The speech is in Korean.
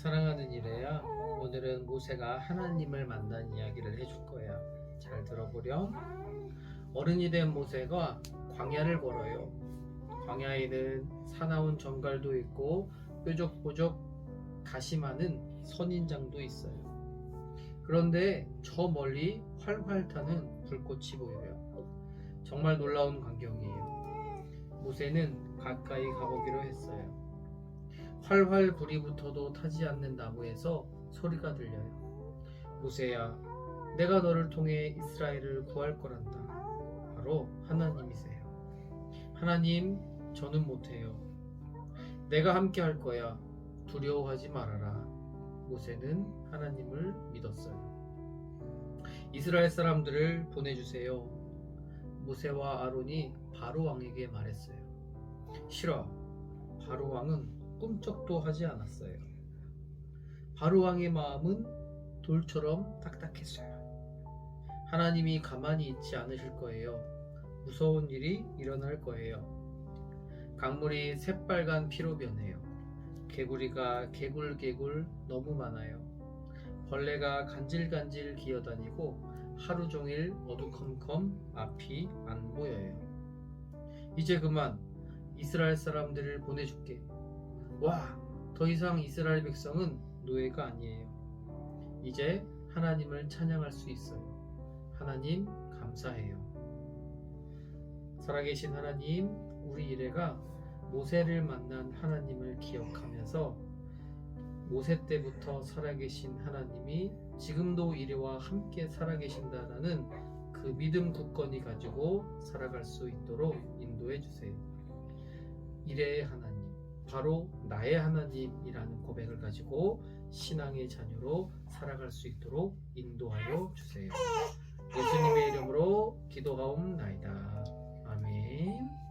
사랑하는 이래야 오늘은 모세가 하나님을 만난 이야기를 해줄 거야. 잘 들어보렴. 어른이 된 모세가 광야를 걸어요. 광야에는 사나운 정갈도 있고 뾰족뾰족 가시 많은 선인장도 있어요. 그런데 저 멀리 활활 타는 불꽃이 보여요. 정말 놀라운 광경이에요. 모세는 가까이 가보기로 했어요. 활활 불이 붙어도 타지 않는 나무에서 소리가 들려요. 모세야, 내가 너를 통해 이스라엘을 구할 거란다. 바로 하나님이세요. 하나님, 저는 못해요. 내가 함께 할 거야. 두려워하지 말아라. 모세는 하나님을 믿었어요. 이스라엘 사람들을 보내주세요. 모세와 아론이 바로 왕에게 말했어요. 싫어. 바로 왕은 꿈쩍도 하지 않았어요. 바로 왕의 마음은 돌처럼 딱딱했어요. 하나님이 가만히 있지 않으실 거예요. 무서운 일이 일어날 거예요. 강물이 새빨간 피로 변해요. 개구리가 개굴개굴 너무 많아요. 벌레가 간질간질 기어다니고 하루 종일 어두컴컴 앞이 안 보여요. 이제 그만 이스라엘 사람들을 보내줄게. 와, 더 이상 이스라엘 백성은 노예가 아니에요. 이제 하나님을 찬양할 수 있어요. 하나님 감사해요. 살아계신 하나님, 우리 이래가 모세를 만난 하나님을 기억하면서 모세 때부터 살아계신 하나님이 지금도 이래와 함께 살아계신다라는 그 믿음 굳건히 가지고 살아갈 수 있도록 인도해 주세요. 이래의 하나님, 바로 나의 하나님이라는 고백을 가지고 신앙의 자녀로 살아갈 수 있도록 인도하여 주세요. 예수님의 이름으로 기도하옵나이다. 아멘.